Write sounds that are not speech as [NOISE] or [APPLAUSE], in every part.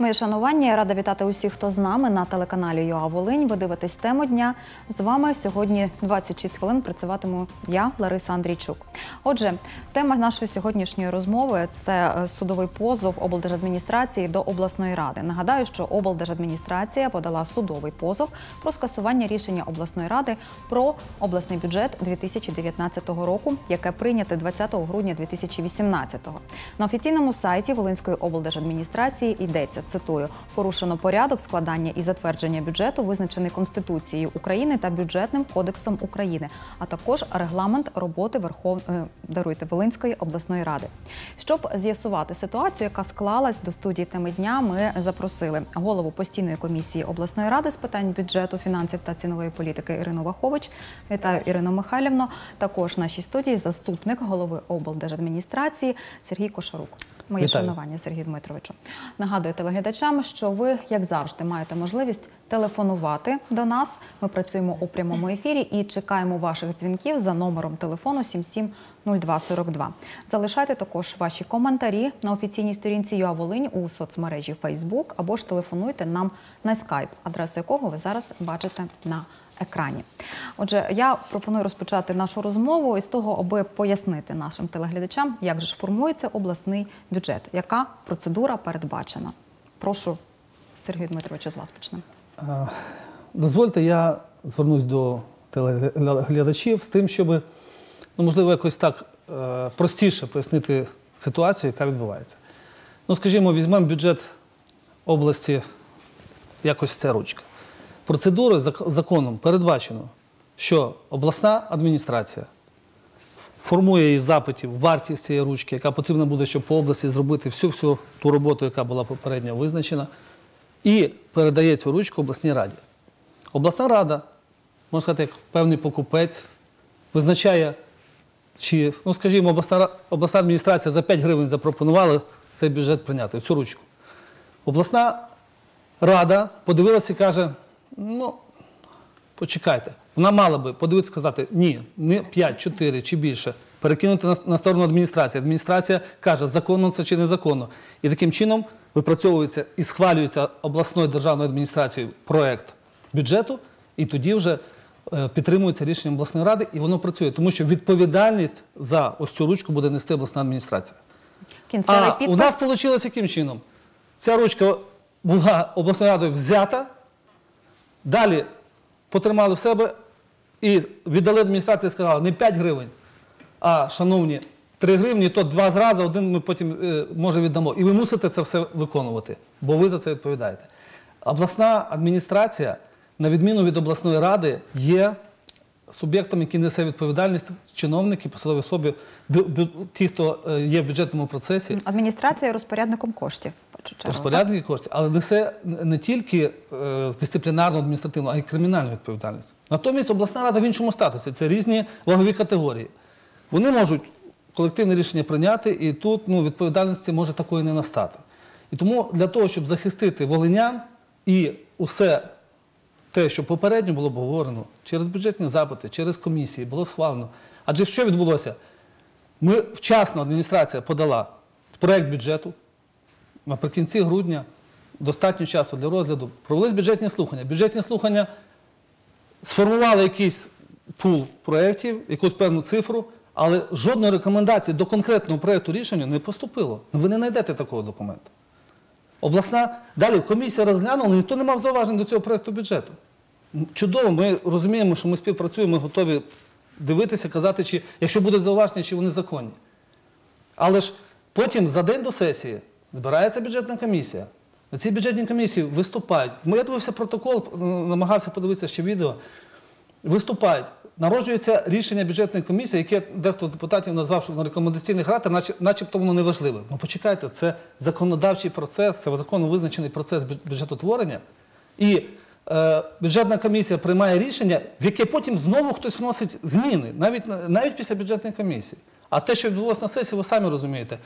Моє шанування, я рада вітати усіх, хто з нами на телеканалі ЮА Волинь. Ви дивитесь тему дня. З вами сьогодні 26 хвилин працюватиму я, Лариса Андрійчук. Отже, тема нашої сьогоднішньої розмови це е, судовий позов облдержадміністрації до обласної ради. Нагадаю, що облдержадміністрація подала судовий позов про скасування рішення обласної ради про обласний бюджет 2019 року, яке прийняте 20 грудня 2018 На офіційному сайті Волинської облдержадміністрації йдеться цитую: порушено порядок складання і затвердження бюджету, визначений Конституцією України та бюджетним кодексом України, а також регламент роботи Верхов... е, даруйте Волинської обласної ради. Щоб з'ясувати ситуацію, яка склалась до студії теми дня, ми запросили голову постійної комісії обласної ради з питань бюджету, фінансів та цінової політики Ірину Вахович. Вітаю Ірину Михайлівну. Також в нашій студії заступник голови облдержадміністрації Сергій Кошарук. Моє Вітаю. шанування Сергію Дмитровичу. Нагадую телеглядачам, що ви, як завжди, маєте можливість телефонувати до нас. Ми працюємо у прямому ефірі і чекаємо ваших дзвінків за номером телефону 770242. Залишайте також ваші коментарі на офіційній сторінці ЮА Волинь у соцмережі Facebook або ж телефонуйте нам на Skype, адресу якого ви зараз бачите на екрані. Отже, я пропоную розпочати нашу розмову із того, аби пояснити нашим телеглядачам, як же ж формується обласний бюджет, яка процедура передбачена. Прошу, Сергію Дмитровичу, з вас почнемо. Е, Дозвольте, я звернусь до телеглядачів з тим, щоб, ну, можливо, якось так е, простіше пояснити ситуацію, яка відбувається. Ну, скажімо, візьмемо бюджет області, якось ця ручка. Процедурою законом передбачено, що обласна адміністрація формує із запитів вартість цієї ручки, яка потрібна буде, щоб по області зробити всю всю ту роботу, яка була попередньо визначена, і передає цю ручку обласній раді. Обласна рада, можна сказати, як певний покупець, визначає, чи, ну скажімо, обласна, обласна адміністрація за 5 гривень запропонувала цей бюджет прийняти, цю ручку. Обласна рада подивилася і каже: ну, почекайте. Вона мала би подивитися сказати, ні, не 5, 4 чи більше. Перекинути на, на сторону адміністрації. Адміністрація каже, законно це чи незаконно. І таким чином випрацьовується і схвалюється обласною державною адміністрацією проект бюджету, і тоді вже е, підтримується рішення обласної ради, і воно працює. Тому що відповідальність за ось цю ручку буде нести обласна адміністрація. Кінцевий А підпис. у нас вийшло яким чином? Ця ручка була обласною радою взята, далі потримали в себе і віддали адміністрації, сказали не 5 гривень, а шановні, 3 гривні, то два зрази, один ми потім е, може віддамо. І ви мусите це все виконувати, бо ви за це відповідаєте. Обласна адміністрація, на відміну від обласної ради, є суб'єктом, який несе відповідальність, чиновники, посадові особи, бю- бю- ті, хто е, є в бюджетному процесі. Адміністрація є розпорядником коштів. Розпорядники коштів, але несе не тільки е, дисциплінарну, адміністративну, а й кримінальну відповідальність. Натомість обласна рада в іншому статусі. Це різні вагові категорії. Вони можуть колективне рішення прийняти, і тут ну, відповідальності може такої не настати. І тому для того, щоб захистити волинян і усе те, що попередньо було б говорено, через бюджетні запити, через комісії, було схвалено. Адже що відбулося? Ми вчасно адміністрація подала проект бюджету, наприкінці грудня достатньо часу для розгляду. Провелись бюджетні слухання. Бюджетні слухання сформували якийсь пул проєктів, якусь певну цифру, але жодної рекомендації до конкретного проєкту рішення не поступило. Ви не знайдете такого документу. Обласна далі комісія розглянула, ніхто не мав зауважень до цього проєкту бюджету. Чудово, ми розуміємо, що ми співпрацюємо, ми готові дивитися, казати, чи якщо будуть зауваження, чи вони законні. Але ж потім за день до сесії збирається бюджетна комісія. На цій бюджетній комісії виступають. Я дивився протокол, намагався подивитися ще відео. Виступають. Народжується рішення бюджетної комісії, яке дехто з депутатів назвав, що на рекомендаційний характер, наче- начебто воно не важливе. Ну почекайте, це законодавчий процес, це законно визначений процес бю- бюджетотворення. І е, бюджетна комісія приймає рішення, в яке потім знову хтось вносить зміни, навіть, на- навіть після бюджетної комісії. А те, що відбулося на сесії, ви самі розумієте.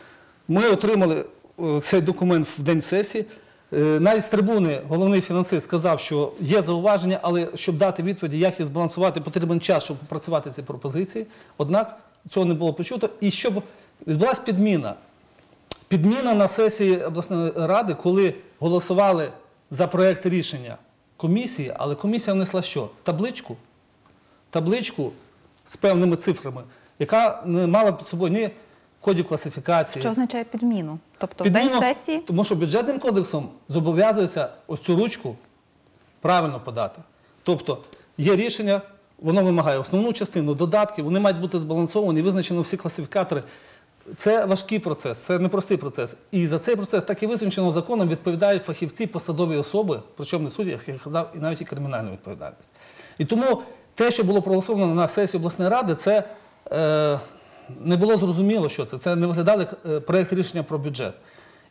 Ми отримали е, цей документ в день сесії. Е, Навіть з трибуни головний фінансист сказав, що є зауваження, але щоб дати відповіді, як їх збалансувати, потрібен час, щоб попрацювати ці пропозиції. Однак цього не було почуто. І щоб відбулася підміна. Підміна на сесії обласної ради, коли голосували за проєкт рішення комісії, але комісія внесла що? Табличку. Табличку з певними цифрами, яка не мала під собою ні кодів класифікації. Що означає підміну? Тобто в день сесії Тому що бюджетним кодексом зобов'язується ось цю ручку правильно подати. Тобто є рішення, воно вимагає основну частину, додатки, вони мають бути збалансовані, визначено всі класифікатори. Це важкий процес, це непростий процес. І за цей процес, так і визначено законом, відповідають фахівці, посадові особи, причому не судді, як я казав, і навіть і кримінальну відповідальність. І тому те, що було проголосовано на сесії обласної ради, це е, не було зрозуміло, що це. Це не виглядав як е, проєкт рішення про бюджет.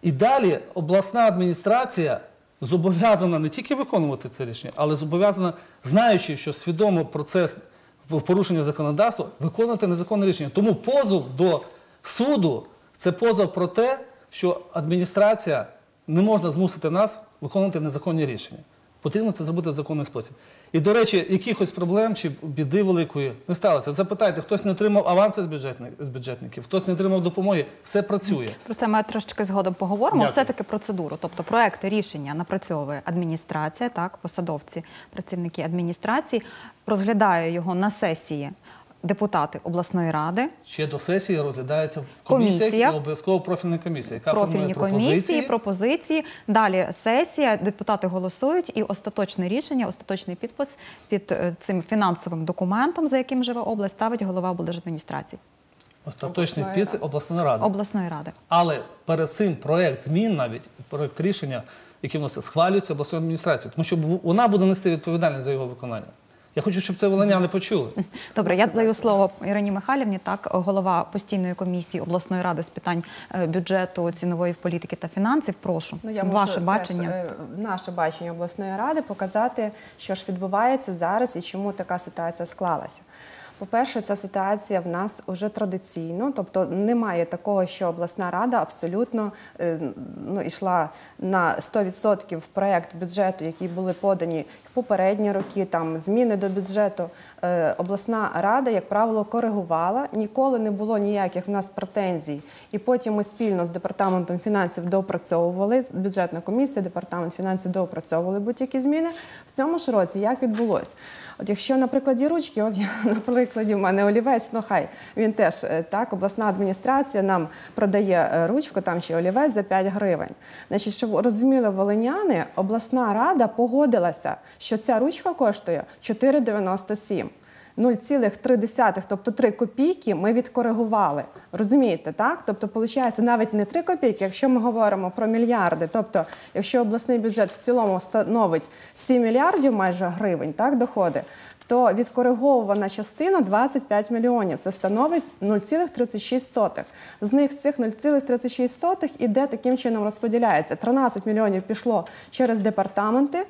І далі обласна адміністрація зобов'язана не тільки виконувати це рішення, але зобов'язана, знаючи, що свідомо процес порушення законодавства, виконувати незаконне рішення. Тому позов до суду це позов про те, що адміністрація не можна змусити нас виконувати незаконні рішення. Потрібно це зробити в законний спосіб. І, до речі, якихось проблем чи біди великої не сталося. Запитайте, хтось не отримав аванси з, бюджетних, з бюджетників, хтось не отримав допомоги, все працює. Про це ми трошечки згодом поговоримо. Дякую. Все-таки процедуру. Тобто проекти рішення напрацьовує адміністрація, так, посадовці, працівники адміністрації, розглядає його на сесії депутати обласної ради, Ще до сесії розглядається в комісіях Комісія. і обов'язково профільна комісія, яка профільні формує комісії, пропозиції. пропозиції. Далі сесія, депутати голосують, і остаточне рішення, остаточний підпис під е, цим фінансовим документом, за яким живе область, ставить голова облдержадміністрації Остаточний Обласної підпис обласної ради. обласної ради. Але перед цим проект змін, навіть проект рішення, який вносить, схвалюється обласною адміністрацією, тому що бу- вона буде нести відповідальність за його виконання. Я хочу, щоб це волиняни почули. Добре, я даю слово Ірині Михайлівні, так, голова постійної комісії обласної ради з питань е, бюджету, цінової політики та фінансів. Прошу, Ну, я ваше можу бачення. Теж, наше бачення обласної ради показати, що ж відбувається зараз і чому така ситуація склалася. По-перше, ця ситуація в нас вже традиційно, тобто немає такого, що обласна рада абсолютно е, ну, йшла на 100% в проєкт бюджету, які були подані попередні роки, там зміни до бюджету. Е, Обласна рада, як правило, коригувала. Ніколи не було ніяких в нас претензій. І потім ми спільно з департаментом фінансів доопрацьовували. Бюджетна комісія, департамент фінансів доопрацьовували будь-які зміни. В цьому ж році як відбулось? От якщо на прикладі ручки, от я [LAUGHS] на прикладі в мене олівець, ну хай він теж е, так, обласна адміністрація нам продає е, ручку там чи олівець за 5 гривень. Значить, щоб розуміли волиняни, обласна рада погодилася, що ця ручка коштує 4,97. 0,3, тобто 3 копійки ми відкоригували. Розумієте, так? Тобто, виходить, навіть не 3 копійки, якщо ми говоримо про мільярди. Тобто, якщо обласний бюджет в цілому становить 7 мільярдів майже гривень, так, доходи, то відкориговувана частина 25 мільйонів. Це становить 0,36. З них цих 0,36 іде таким чином розподіляється. 13 мільйонів пішло через департаменти,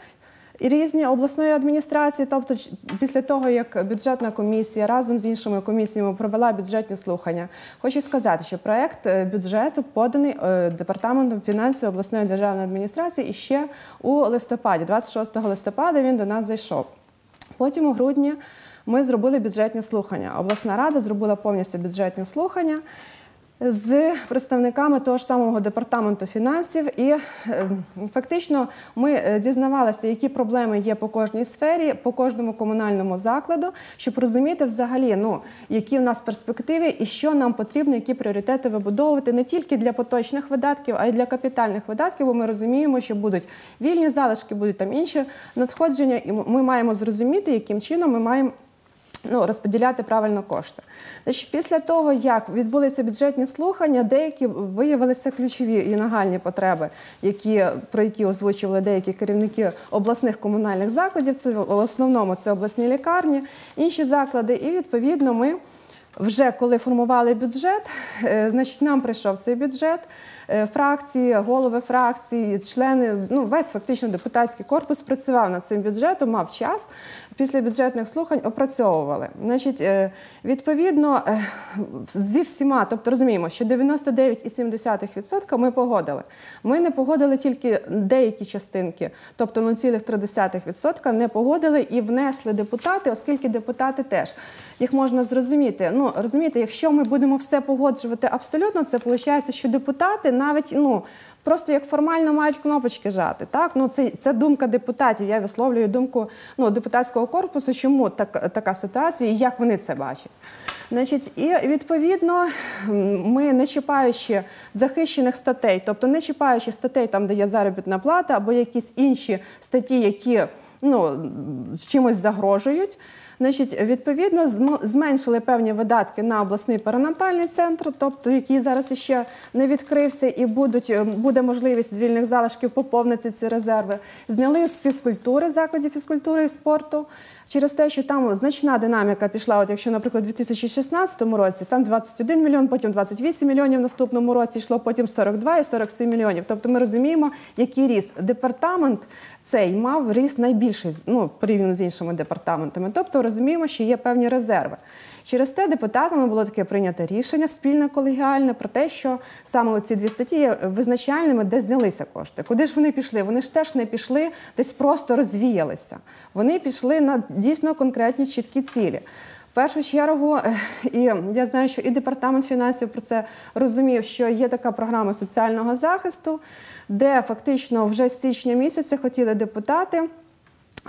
і різні обласної адміністрації, тобто після того, як бюджетна комісія разом з іншими комісіями провела бюджетні слухання, хочу сказати, що проект е, бюджету поданий е, департаментом фінансів обласної державної адміністрації і ще у листопаді, 26 листопада, він до нас зайшов. Потім у грудні ми зробили бюджетні слухання. Обласна рада зробила повністю бюджетні слухання з представниками того ж самого департаменту фінансів, і е, фактично ми е, дізнавалися, які проблеми є по кожній сфері, по кожному комунальному закладу, щоб розуміти взагалі, ну які в нас перспективи і що нам потрібно, які пріоритети вибудовувати не тільки для поточних видатків, а й для капітальних видатків. Бо ми розуміємо, що будуть вільні залишки, будуть там інші надходження, і ми маємо зрозуміти, яким чином ми маємо ну, розподіляти правильно кошти. Значить, після того, як відбулися бюджетні слухання, деякі виявилися ключові і нагальні потреби, які, про які озвучували деякі керівники обласних комунальних закладів. Це в основному це обласні лікарні, інші заклади. І відповідно ми. Вже коли формували бюджет, е, значить нам прийшов цей бюджет. е, Фракції, голови фракції, члени, ну весь фактично депутатський корпус працював над цим бюджетом, мав час. Після бюджетних слухань опрацьовували. Значить, е, відповідно зі всіма, тобто розуміємо, що 99,7% ми погодили. Ми не погодили тільки деякі частинки, тобто 0,3% не погодили і внесли депутати, оскільки депутати теж їх можна зрозуміти. Ну ну розумієте, якщо ми будемо все погоджувати абсолютно, це виходить, що депутати навіть ну просто як формально мають кнопочки жати. Так, ну це, це думка депутатів. Я висловлюю думку ну, депутатського корпусу, чому так, така ситуація і як вони це бачать. Значить, і відповідно ми не чіпаючи захищених статей, тобто не чіпаючи статей, там де є заробітна плата, або якісь інші статті, які ну, чимось загрожують. Значить, відповідно, зм- зменшили певні видатки на обласний перинатальний центр, тобто який зараз ще не відкрився, і будуть е, буде можливість з вільних залишків поповнити ці резерви. Зняли з фізкультури закладів фізкультури і спорту через те, що там значна динаміка пішла. От якщо, наприклад, у 2016 році там 21 мільйон, потім 28 мільйонів в наступному році йшло, потім 42 і 47 мільйонів. Тобто ми розуміємо, який ріст департамент цей мав ріст найбільший ну, порівняно з іншими департаментами. Тобто розуміємо, що є певні резерви. Через те депутатами було таке прийнято рішення спільне колегіальне про те, що саме ці дві статті є визначальними, де знялися кошти. Куди ж вони пішли? Вони ж теж не пішли, десь просто розвіялися. Вони пішли на дійсно конкретні чіткі цілі. В першу чергу, е, і я знаю, що і департамент фінансів про це розумів, що є така програма соціального захисту, де фактично вже з січня місяця хотіли депутати.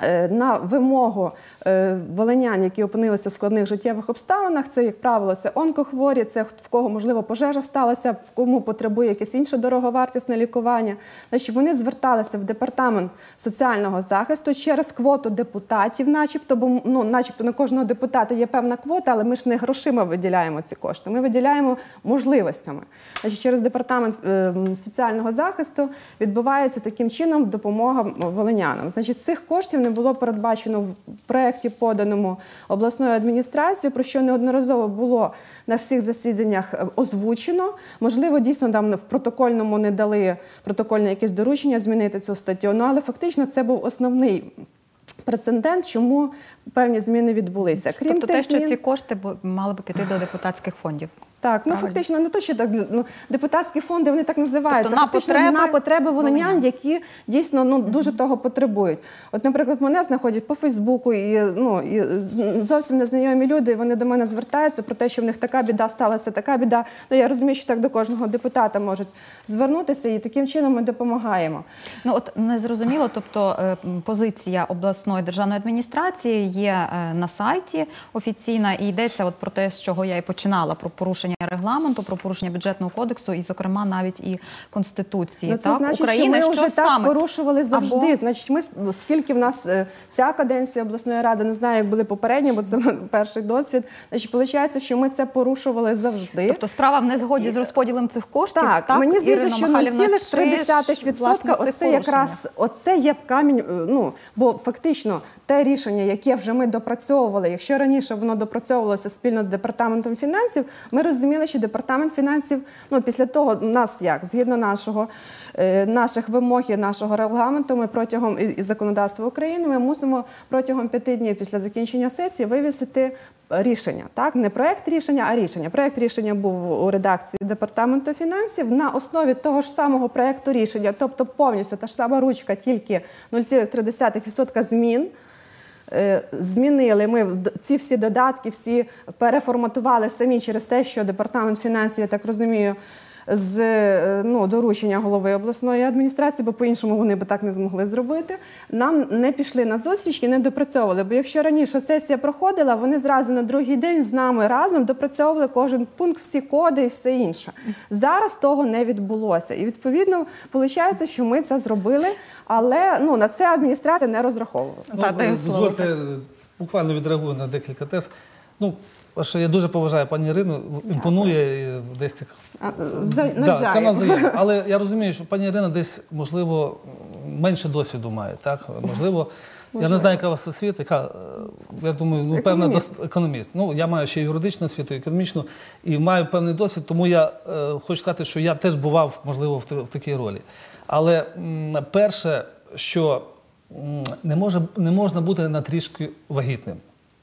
Е, На вимогу е, волинян, які опинилися в складних життєвих обставинах, це, як правило, це онкохворі, це в кого можливо пожежа сталася, в кому потребує якесь інше дороговартісне лікування. Значить, вони зверталися в департамент соціального захисту через квоту депутатів, начебто, бо ну, начебто на кожного депутата є певна квота, але ми ж не грошима виділяємо ці кошти. Ми виділяємо можливостями. Значить, через департамент е, соціального захисту відбувається таким чином допомога волинянам. Значить, цих коштів не було передбачено в проєкті, поданому обласною адміністрацією, про що неодноразово було на всіх засіданнях е, озвучено. Можливо, дійсно там в протокольному не дали протокольне якесь доручення змінити цю статтю. Ну але фактично це був основний. Прецедент, чому певні зміни відбулися. Крім тобто тих те, що змін- ці кошти мали би піти до депутатських фондів. Так, ну Правильно. фактично не то, що так ну, депутатські фонди вони так називаються. Тобто на фактично потреби на потреби волинян, які дійсно ну дуже того потребують. От, наприклад, мене знаходять по Фейсбуку, і ну і зовсім незнайомі люди. і Вони до мене звертаються про те, що в них така біда сталася, така біда. Ну я розумію, що так до кожного депутата можуть звернутися, і таким чином ми допомагаємо. Ну от не зрозуміло, тобто е, позиція обласної державної адміністрації є е, на сайті офіційна і йдеться от про те, з чого я і починала про порушення регламенту, про порушення бюджетного кодексу, і, зокрема, навіть і конституції. Ну, це так, значить, України, що ми вже так саме? порушували завжди. Або- Значить, ми скільки в нас е, ця каденція обласної ради, не знаю, як були попередні, бо це [LAUGHS] перший досвід. Значить, виходить, що ми це порушували завжди. Тобто справа в незгоді з розподілом цих коштів. Так, мені здається, що Михайлівна, чи ж, 0,3% це оце якраз оце є камінь. е, Ну бо фактично те рішення, яке вже ми допрацьовували, якщо раніше воно допрацьовувалося спільно з департаментом фінансів, ми розуміли, що департамент фінансів, ну після того нас як згідно нашого е, наших вимог і нашого регламенту, ми протягом і, законодавства України ми мусимо протягом п'яти днів після закінчення сесії вивісити рішення. Так, не проект рішення, а рішення. Проект рішення був у редакції департаменту фінансів на основі того ж самого проекту рішення, тобто повністю та ж сама ручка, тільки 0,3% змін. Е, Змінили. Ми ці всі додатки, всі переформатували самі через те, що департамент фінансів, я так розумію, з е, ну, доручення голови обласної адміністрації, бо по-іншому вони би так не змогли зробити. Нам не пішли на зустріч і не допрацьовували. Бо якщо раніше сесія проходила, вони зразу на другий день з нами разом допрацьовували кожен пункт, всі коди і все інше. Зараз того не відбулося. І відповідно виходить, що ми це зробили, але ну на це адміністрація не розраховувала. Ну, слово, дозвольте, е, буквально відреагую на декілька тез. Ну, що я дуже поважаю пані Ірину, імпонує е, десь так. А, за- Да, навзаєм. це навзаєм. [LAUGHS] Але я розумію, що пані Ірина десь, можливо, менше досвіду має. Так? Можливо, я не знаю, яка у вас освіта, яка, е, я думаю, ну, певна Економіст. дос- економіст. Ну, я маю ще юридичну освіту, економічну, і маю певний досвід, тому я е, хочу сказати, що я теж бував, можливо, в, та- в такій ролі. Але м, перше, що м, не, може, не можна бути на трішки вагітним.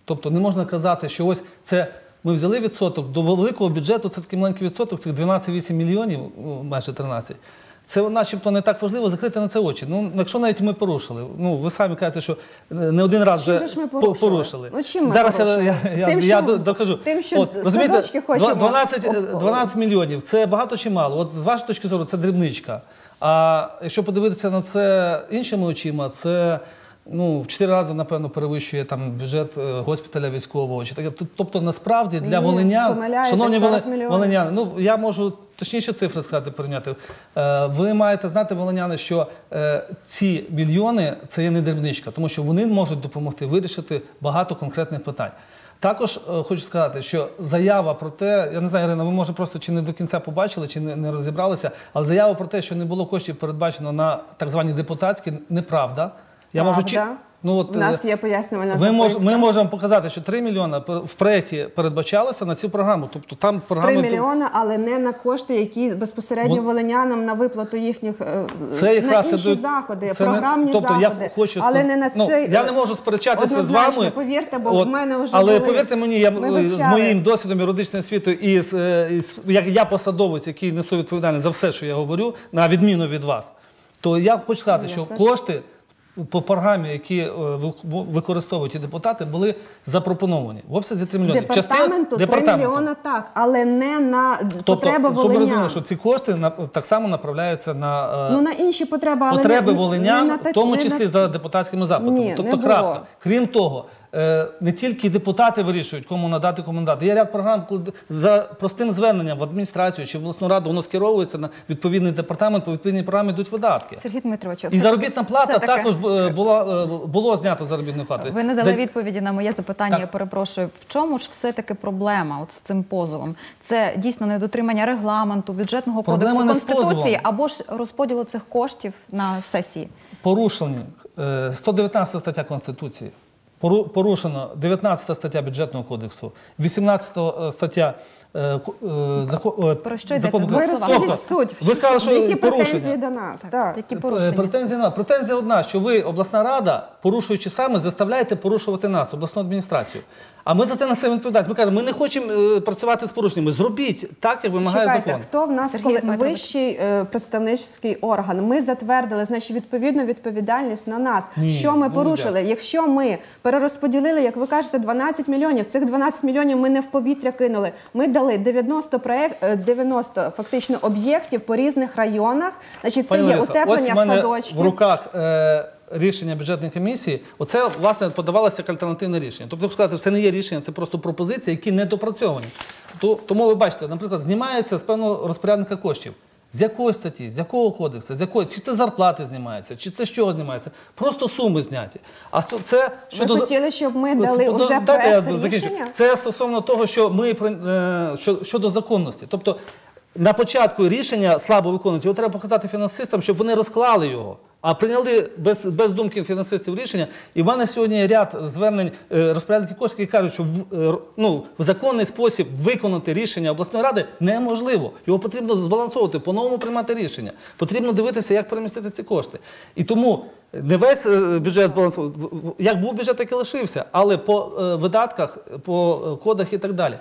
Тобто не можна казати, що ось це ми взяли відсоток до великого бюджету, це такий маленький відсоток, цих 12,8 мільйонів, ну, майже 13. Це начебто не так важливо закрити на це очі. Ну, якщо навіть ми порушили, ну ви самі кажете, що е, не один раз вже ж ми порушили? порушили. Ну, чим ми Зараз я, порушили? я, я, Тим, я що- докажу. тим, що садочки хочемо 12, 12 мільйонів це багато чи мало? От з вашої точки зору, це дрібничка. А якщо подивитися на це іншими очима, це ну, в 4 рази, напевно, перевищує там бюджет е, госпіталя військового. Чи таке. Тобто, насправді для Ні, волинян, шановні 40 волиняни, ну я можу точніше цифри сказати порівняти. Е, ви маєте знати, волиняни, що е, ці мільйони це є не дрібничка, тому що вони можуть допомогти вирішити багато конкретних питань. Також хочу сказати, що заява про те, я не знаю, Ірина, ви може просто чи не до кінця побачили, чи не, не розібралися, але заява про те, що не було коштів передбачено на так звані депутатські, неправда. Я можу чи ну от У нас е, є пояснювальна ви мож, записка. ми можемо показати, що 3 мільйони в проєкті передбачалося на цю програму. Тобто там 3 програми мільйони, але не на кошти, які безпосередньо Вон- волинянам на виплату їхніх е, Це на якраз інші це заходи, це не- програмні тобто заходи. я хочу але сказ- не на ну, цей я не можу сперечатися з Однозначно, вами. повірте, бо От, в мене вже але були. повірте мені, я Ми е, з вивчали. моїм досвідом юридичної освіти і з, е, і з- як я посадовець, який несу відповідальність за все, що я говорю, на відміну від вас, то я хочу сказати, що кошти. По програмі, які е, ви- використовують ці депутати, були запропоновані в обсязі 3 мільйони. Департаменту 3 мільйона так, але не на Тобто, потреби щоб ви розуміли, що ці кошти так само направляються на, е, Ну на інші потреби, але потреби не, волинян, не на так- в тому не числі на... за депутатськими запитами. Ні, тобто, не крапка. було. Крім того, не тільки депутати вирішують, кому надати, кому надати. Є ряд програм, коли за простим зверненням в адміністрацію чи в обласну раду воно скеровується на відповідний департамент, по відповідній програмі йдуть видатки. Сергій Дмитрович, І заробітна плата також е, була, е, було знято заробітної плати. Ви не дали За- відповіді на моє запитання. Так. Я перепрошую. В чому ж все-таки проблема от з цим позовом? Це дійсно недотримання регламенту, бюджетного Проблема кодексу конституції або ж розподілу цих коштів на сесії. порушені е, 119 стаття Конституції, порушено 19 стаття бюджетного кодексу, 18 стаття е, е, зако- е, Про що йдеться? закону- Двома Ви словами. розкажіть суть. ви сказали, що які порушення. претензії до нас? Так. Які Е, порушення? Претензія на Претензія одна, що ви, обласна рада, порушуючи саме, заставляєте порушувати нас, обласну адміністрацію. А ми за це несемо відповідальність. Ми кажемо, ми не хочемо е, працювати з порушеннями. Зробіть так, як вимагає Чекайте, закон. хто в нас коли вищий е, представницький орган? Ми затвердили, значить, відповідну відповідальність на нас. Ні, що ми ну, порушили? Якщо ми перерозподілили, як ви кажете, 12 мільйонів, цих 12 мільйонів ми не в повітря кинули. Ми дали 90 проект, е, 90 фактично об'єктів по різних районах. Значить, це Пані є Лариса, утеплення ось в мене садочків. в руках е, рішення бюджетної комісії. Оце власне подавалося як альтернативне рішення. Тобто, сказати, це не є рішення, це просто пропозиції, які не допрацьовані. Тому ви бачите, наприклад, знімається з певного розпорядника коштів. З якої статті, з якого кодексу, з якої чи це зарплати знімаються, чи це з чого знімається? Просто суми зняті. А це Ви щодо хотіли, щоб ми дали вже дайте я проект рішення? Це стосовно того, що ми е, що- щодо законності. Тобто на початку рішення слабо виконується, його треба показати фінансистам, щоб вони розклали його. А прийняли без, без думки фінансистів рішення. І в мене сьогодні ряд звернень е, розпорядників коштів, які кажуть, що в, е, ну, в законний спосіб виконати рішення обласної ради неможливо. Його потрібно збалансовувати, по-новому приймати рішення. Потрібно дивитися, як перемістити ці кошти. І тому не весь е, бюджет збалансований. Як був бюджет, так і лишився, але по видатках, по кодах і так далі.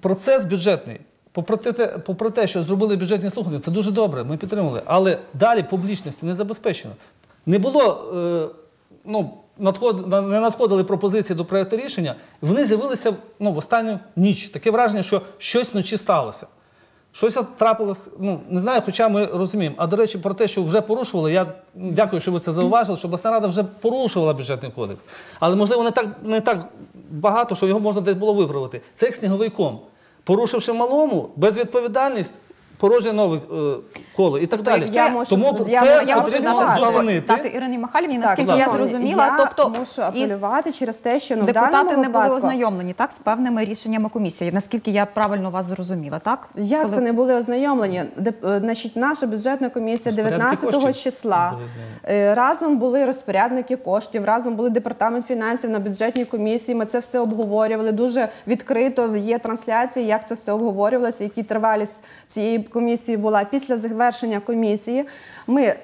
Процес бюджетний. Попри те, попри те, що зробили бюджетні слухання, це дуже добре, ми підтримали. Але далі публічності не забезпечено. Не було, е, ну, надход, не надходили пропозиції до проєкту рішення, вони з'явилися ну, в останню ніч. Таке враження, що щось вночі сталося. Щось трапилось, ну не знаю, хоча ми розуміємо. А до речі, про те, що вже порушували, я дякую, що ви це зауважили, що обласна рада вже порушувала бюджетний кодекс. Але можливо не так не так багато, що його можна десь було виправити. Це як сніговий ком. Порушивши малому, безвідповідальність, породжує нове е, коло і так далі. я можу- Тому я це можу Я можу потрібно дати слово зупинити. дати Ірині Михайлівні, Так, наскільки я зрозуміла. я тобто мушу із- апелювати через те, що ну, в депутати не були випадку, ознайомлені так з певними рішеннями комісії. Наскільки я правильно вас зрозуміла, так Як Коли- це не були ознайомлені? Деп- е, Значить, наша бюджетна комісія Розпорядники 19 коштів числа були е, разом були розпорядники коштів, разом були департамент фінансів на бюджетній комісії. Ми це все обговорювали дуже відкрито. Є трансляції, як це все обговорювалося, які тривалість цієї комісії була. Після завершення комісії ми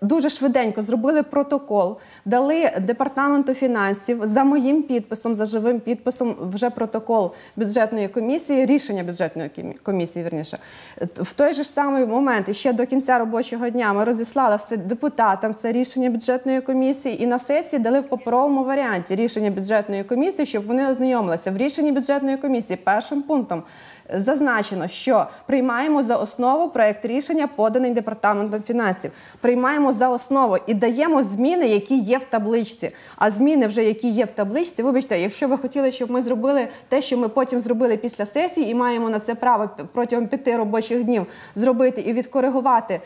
дуже швиденько зробили протокол, дали департаменту фінансів за моїм підписом, за живим підписом, вже протокол бюджетної комісії, рішення бюджетної комісії, верніше. В той же самий момент, ще до кінця робочого дня, ми розіслали все депутатам це рішення бюджетної комісії, і на сесії дали в паперовому варіанті рішення бюджетної комісії, щоб вони ознайомилися. В рішенні бюджетної комісії першим пунктом зазначено, що приймаємо за основу проект рішення, поданий департаментом фінансів. Приймаємо за основу і даємо зміни, які є в табличці. А зміни, вже які є в табличці, вибачте, якщо ви хотіли, щоб ми зробили те, що ми потім зробили після сесії, і маємо на це право протягом п'яти робочих днів зробити і відкоригувати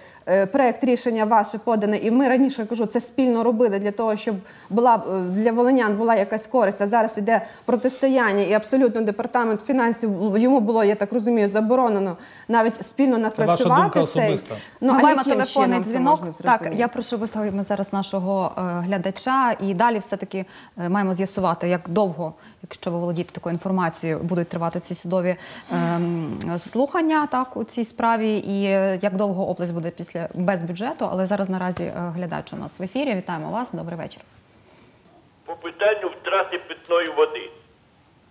проект рішення ваше подане. І ми раніше я кажу, це спільно робили для того, щоб була е, для волинян була якась користь. А зараз іде протистояння, і абсолютно департамент фінансів йому було, я так розумію, заборонено навіть спільно напрацювати думка цей. особиста. Ну, Ми а маємо телефонний дзвінок. Так, я прошу вислухаємо зараз нашого е, глядача, і далі все-таки е, маємо з'ясувати, як довго, якщо ви володієте такою інформацією, будуть тривати ці судові ем, слухання так у цій справі, і е, як довго область буде після без бюджету. Але зараз наразі е, глядач у нас в ефірі. Вітаємо вас. Добрий вечір. по питанню втрати питної води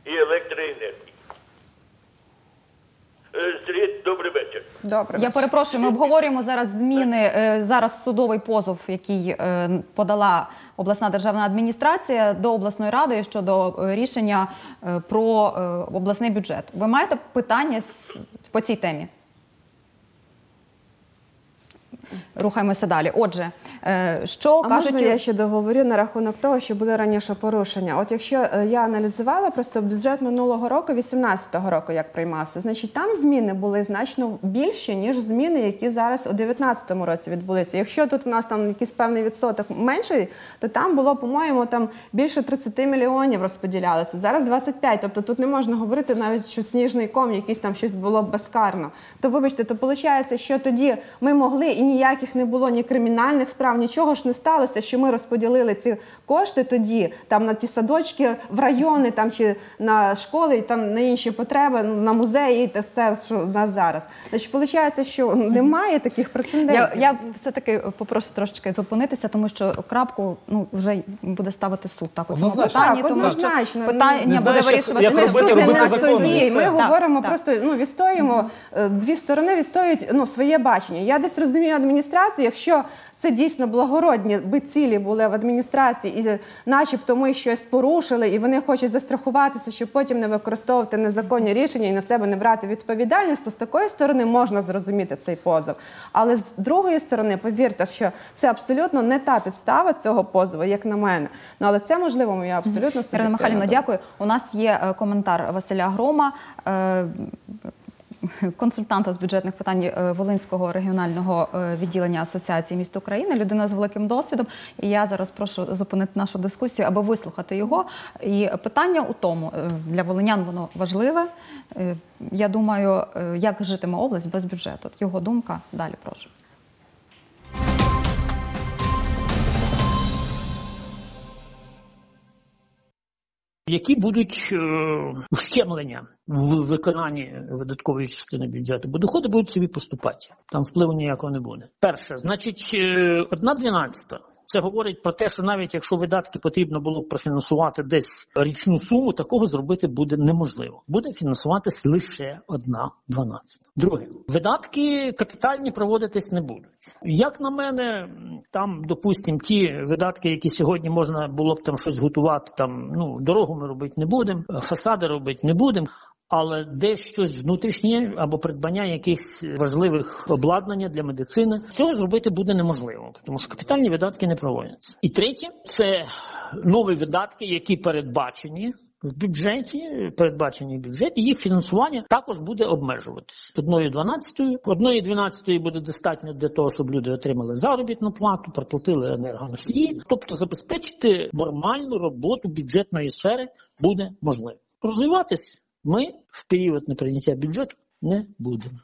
і електроенергії. Е, Сергій, добрий вечір. Добре. Я перепрошую, ми обговорюємо зараз зміни. е, Зараз судовий позов, який е, подала обласна державна адміністрація до обласної ради щодо рішення про обласний бюджет. Ви маєте питання по цій темі? Рухаємося далі. Отже, е, що А кажуть можна я ще договорю на рахунок того, що були раніше порушення? От якщо е, я аналізувала просто бюджет минулого року, 18-го року, як приймався, значить там зміни були значно більші, ніж зміни, які зараз у 19-му році відбулися. Якщо тут в нас там якийсь певний відсоток менший, то там було, по-моєму, там більше 30 мільйонів розподілялося. Зараз 25. Тобто тут не можна говорити навіть, що сніжний ком, якийсь там щось було безкарно. То вибачте, то виходить, що тоді ми могли і ніяких не було ні кримінальних справ, нічого ж не сталося, що ми розподілили ці кошти тоді там на ті садочки в райони, там чи на школи, там на інші потреби, на музеї, та все, що в нас зараз. Значить, виходить, що немає таких прецедентів. Я, я все-таки попрошу трошечки зупинитися, тому що крапку ну вже буде ставити суд так у цьому Однозначно. питанні, Так, тому однозначно. що питання Не буде знаєш, як- вирішувати як суд. робити, Тут не робити на суді. все. Ми Так, говоримо так. просто ну відстоюємо е, дві сторони, відстоюють ну своє бачення. Я десь розумію адміністрацію, якщо це дійсно благородні би цілі були в адміністрації, і начебто ми щось порушили, і вони хочуть застрахуватися, щоб потім не використовувати незаконні рішення і на себе не брати відповідальність, то з такої сторони можна зрозуміти цей позов. Але з другої сторони, повірте, що це абсолютно не та підстава цього позову, як на мене. Ну але це можливо, я абсолютно Ірина Михайлівна, дякую. У нас є е, коментар Василя Грома. Консультанта з бюджетних питань е, Волинського регіонального е, відділення Асоціації міст України, людина з великим досвідом. І я зараз прошу зупинити нашу дискусію, аби вислухати його. І питання у тому е, для волинян воно важливе. Я думаю, як житиме область без бюджету. Його думка далі прошу. Які будуть е, ущемлення в виконанні видаткової частини бюджету, бо доходи будуть собі поступати. Там впливу ніякого не буде. Перше, значить, е, одна дванадцята. Це говорить про те, що навіть якщо видатки потрібно було б профінансувати десь річну суму, такого зробити буде неможливо. Буде фінансуватись лише одна дванадцята. Друге, видатки капітальні проводитись не будуть. Як на мене, там, допустимо, ті видатки, які сьогодні можна було б там щось готувати, там ну дорогу ми робити не будемо, фасади робити не будемо. Але десь щось внутрішнє або придбання якихось важливих обладнання для медицини цього зробити буде неможливо, тому що капітальні видатки не проводяться. І третє це нові видатки, які передбачені. В бюджеті передбачені в бюджеті, їх фінансування також буде обмежуватись одною дванадцятою. Одної дванадцятої буде достатньо для того, щоб люди отримали заробітну плату, проплатили енергоносії, тобто забезпечити нормальну роботу бюджетної сфери буде можливо. Розвиватись ми в період принятие бюджету не будемо.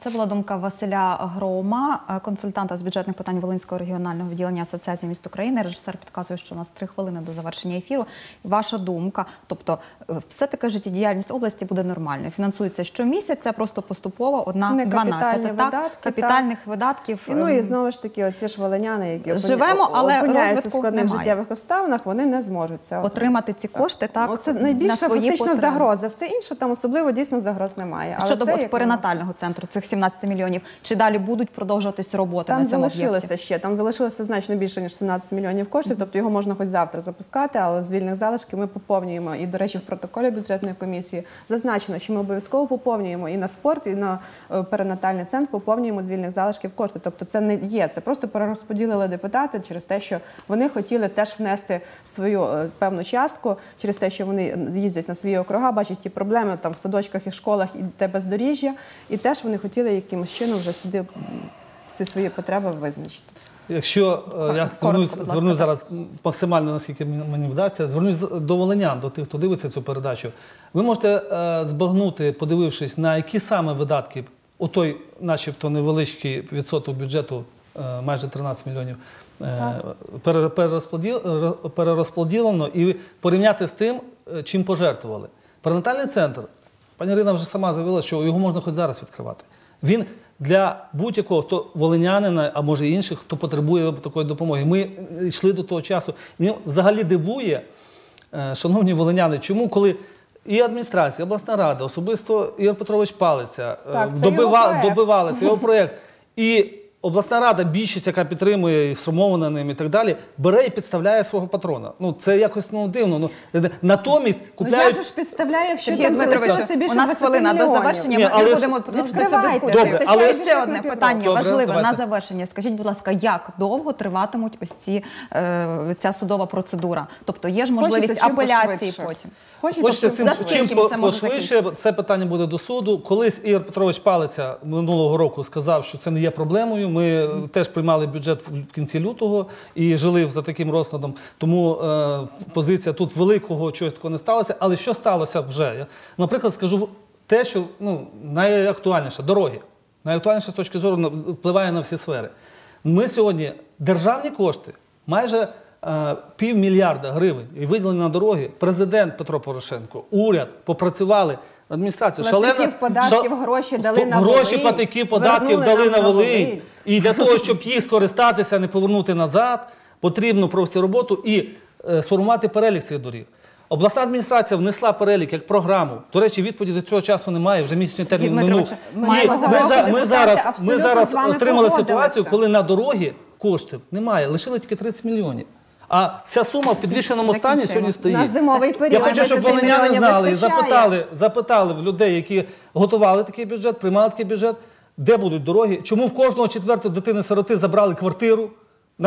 Це була думка Василя Грома, е, консультанта з бюджетних питань Волинського регіонального відділення Асоціації міст України. Режисер підказує, що у нас три хвилини до завершення ефіру. Ваша думка, тобто, е, все таки життєдіяльність області буде нормальною. Фінансується щомісяця, просто поступово одна Не 12 капітальні так, видатки, капітальних видатків. І, ну і ем, знову ж таки, оці ж волиняни, які Живемо, але опиняються в складних немає. життєвих обставинах, вони не зможуть це отримати ці кошти так Ну, це на фактично потреби. загроза. Все інше там особливо дійсно загроз немає. Але Щодо це перинатального центру цих 17 мільйонів, чи далі будуть продовжуватись роботи Там на цьому залишилося ще, там залишилося значно більше, ніж 17 мільйонів коштів, тобто його можна хоч завтра запускати, але з вільних залишків ми поповнюємо. І, до речі, в протоколі бюджетної комісії зазначено, що ми обов'язково поповнюємо і на спорт, і на е, перинатальний центр поповнюємо з вільних залишків кошти. Тобто це не є, це просто перерозподілили депутати через те, що вони хотіли теж внести свою е, певну частку, через те, що вони їздять на свої округа, бачать ті проблеми там в садочках і школах і те бездоріжжя, і теж вони хотіли якимось чином вже сюди ці свої потреби визначити. Якщо е, я звернусь, звернусь зараз максимально, наскільки мені вдасться, звернусь до волинян, до тих, хто дивиться цю передачу. Ви можете е, збагнути, подивившись, на які саме видатки, отой, начебто, невеличкий відсоток бюджету, е, майже 13 мільйонів, пере- перерозподіл- перерозподілено, і порівняти з тим, чим пожертвували. Перинатальний центр, пані Ірина вже сама заявила, що його можна хоч зараз відкривати. Він для будь-якого хто волинянина, а може і інших, хто потребує такої допомоги. Ми йшли до того часу. Мені взагалі дивує, е, шановні волиняни, чому коли. І адміністрація, обласна рада, особисто Ігор Петрович Палиця е, Так, добива, його добивалися його проєкт. [LAUGHS] І обласна рада, більшість, яка підтримує і сформована ним і так далі, бере і підставляє свого патрона. Ну це якось ну, дивно. Ну, натомість Ну як же ж підставляє, якщо Сергій там Дмитрович, залишилося більше у нас 20 хвилина до завершення. Ні, Ми але не ж- будемо продовжувати цю дискусію. Добре, але- ще одне питання Добре, важливе давайте. на завершення. Скажіть, будь ласка, як довго триватимуть ось ці е, ця судова процедура? Тобто є ж можливість Хочеться апеляції потім. Хочеться, Хочеться щоб цим За чим по- це може пошвидше. закінчитися? Це питання буде до суду. Колись Ігор Петрович Палиця минулого року сказав, що це не є проблемою. Ми е, теж приймали бюджет в кінці лютого і жили за таким розкладом. Тому е, позиція тут великого чогось такого не сталося. Але що сталося вже? Я, наприклад, скажу те, що ну, найактуальніше дороги. Найактуальніше з точки зору на- впливає на всі сфери. Ми сьогодні державні кошти майже півмільярда гривень і виділені на дороги. Президент Петро Порошенко, уряд попрацювали. Адміністрація Платників шалена податків шал- гроші дали на гроші Волинь, платників податків дали на Волинь. І для того, щоб їх скористатися, не повернути назад, потрібно провести роботу і е, сформувати перелік цих доріг. Обласна адміністрація внесла перелік як програму. До речі, відповіді до цього часу немає. Вже місячний термін минув. Ми ми, зараз, ми зараз отримали ситуацію, коли на дороги коштів немає, лишили тільки 30 мільйонів. А вся сума в підвішеному стані сьогодні стоїть. На зимовий період Я хочу, щоб 30 волиняни знали і запитали, запитали в людей, які готували такий бюджет, приймали такий бюджет, де будуть дороги, чому в кожного четвертої дитини-сироти забрали квартиру.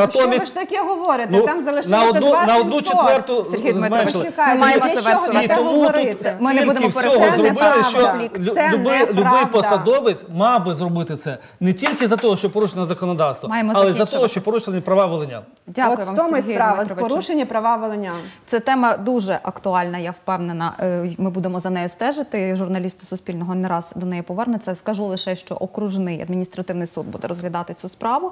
Що ви ж таке говорите? ну, там залишилося на одну, 2700. на одну четверту Сергій Дмитрович, зменшили. Ми маємо чого завершувати. І тому тут говорити? Ми не будемо всього зробили, що неправда. лю- Це любий, любий неправда. посадовець мав би зробити це не тільки за те, що порушено законодавство, Маємо але за закінчувати. що порушені права волинян. Дякую От вам, в тому і Сергію справа з Дмитровичу. порушення права волинян. Це тема дуже актуальна, я впевнена. Е, Ми будемо за нею стежити. Журналісти Суспільного не раз до неї повернуться. Скажу лише, що окружний адміністративний суд буде розглядати цю справу.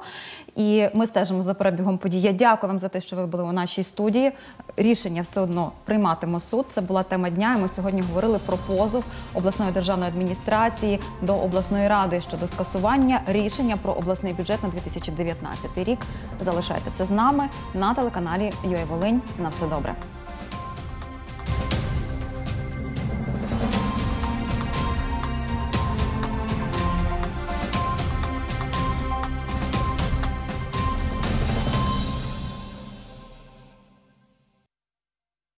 І ми стежимо за перебігом подій. Я дякую вам за те, що ви були у нашій студії. Рішення все одно прийматиме суд. Це була тема дня. І ми сьогодні говорили про позов обласної державної адміністрації до обласної ради щодо скасування рішення про обласний бюджет на 2019 рік. Залишайтеся з нами на телеканалі «ЮА Волинь. На все добре.